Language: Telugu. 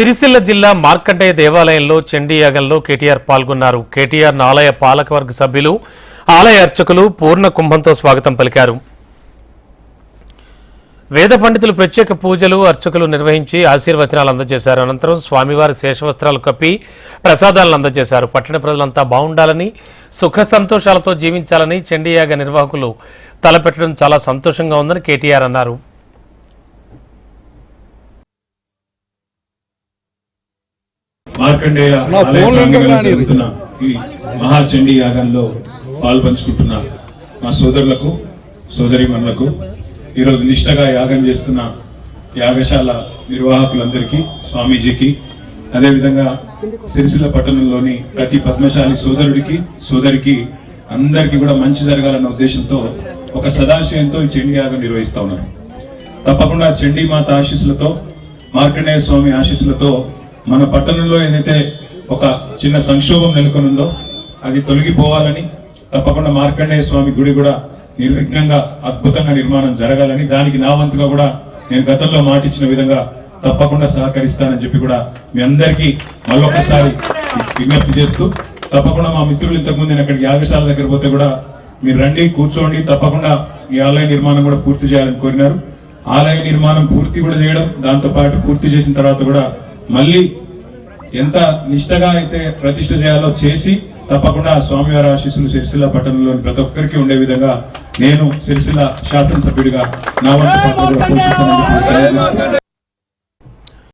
సిరిసిల్ల జిల్లా మార్కండేయ దేవాలయంలో చండీ యాగంలో కేటీఆర్ పాల్గొన్నారు. కేటీఆర్ ఆలయ పాలకవర్గ సభ్యులు ఆలయ అర్చకులు పూర్ణ కుంభంతో స్వాగతం పలికారు. వేద పండితులు ప్రత్యేక పూజలు అర్చకులు నిర్వహించి ఆశీర్వచనాలు అందజేశారు. అనంతరం స్వామివారి శేషవస్త్రాలు కప్పి ప్రసాదాలను అందజేశారు. పట్టణ ప్రజలంతా బాగుండాలని సుఖ సంతోషాలతో జీవించాలని చండీయాగ నిర్వాహకులు తలపెట్టడం చాలా సంతోషంగా ఉందని కేటీఆర్ అన్నారు. మార్కండేయ. జరుగుతున్న ఈ మహాచండీ యాగంలో పాల్పంచుకుంటున్న మా సోదరులకు సోదరిమణులకు ఈరోజు నిష్టగా యాగం చేస్తున్న యాగశాల నిర్వాహకులందరికీ స్వామీజీకి అదేవిధంగా సిరిసిల్ల పట్టణంలోని ప్రతి పద్మశాలి సోదరుడికి సోదరికి అందరికీ కూడా మంచి జరగాలన్న ఉద్దేశంతో ఒక సదాశయంతో ఈ చండీ యాగం నిర్వహిస్తా ఉన్నారు తప్పకుండా చండీ మాత ఆశీస్సులతో మార్కండేయ స్వామి ఆశీస్సులతో మన పట్టణంలో ఏదైతే ఒక చిన్న సంక్షోభం నెలకొనుందో అది తొలగిపోవాలని తప్పకుండా మార్కండేయ స్వామి గుడి కూడా నిర్విఘ్నంగా అద్భుతంగా నిర్మాణం జరగాలని దానికి నా వంతుగా కూడా నేను గతంలో మాటిచ్చిన విధంగా తప్పకుండా సహకరిస్తానని చెప్పి కూడా మీ అందరికీ మళ్ళొకసారి విజ్ఞప్తి చేస్తూ తప్పకుండా మా మిత్రులు ఇంతకుముందు నేను అక్కడికి యాగశాల దగ్గర పోతే కూడా మీరు రండి కూర్చోండి తప్పకుండా ఈ ఆలయ నిర్మాణం కూడా పూర్తి చేయాలని కోరినారు. ఆలయ నిర్మాణం పూర్తి కూడా చేయడం దాంతోపాటు పూర్తి చేసిన తర్వాత కూడా మళ్ళీ ఎంత నిష్టగా అయితే ప్రతిష్ట చేయాలో చేసి తప్పకుండా స్వామివారి ఆశీస్సులు సిరిసిల్ల పట్టణంలోని ప్రతి ఒక్కరికి ఉండే విధంగా నేను సిరిసిల్ల శాసనసభ్యుడిగా నా వంతు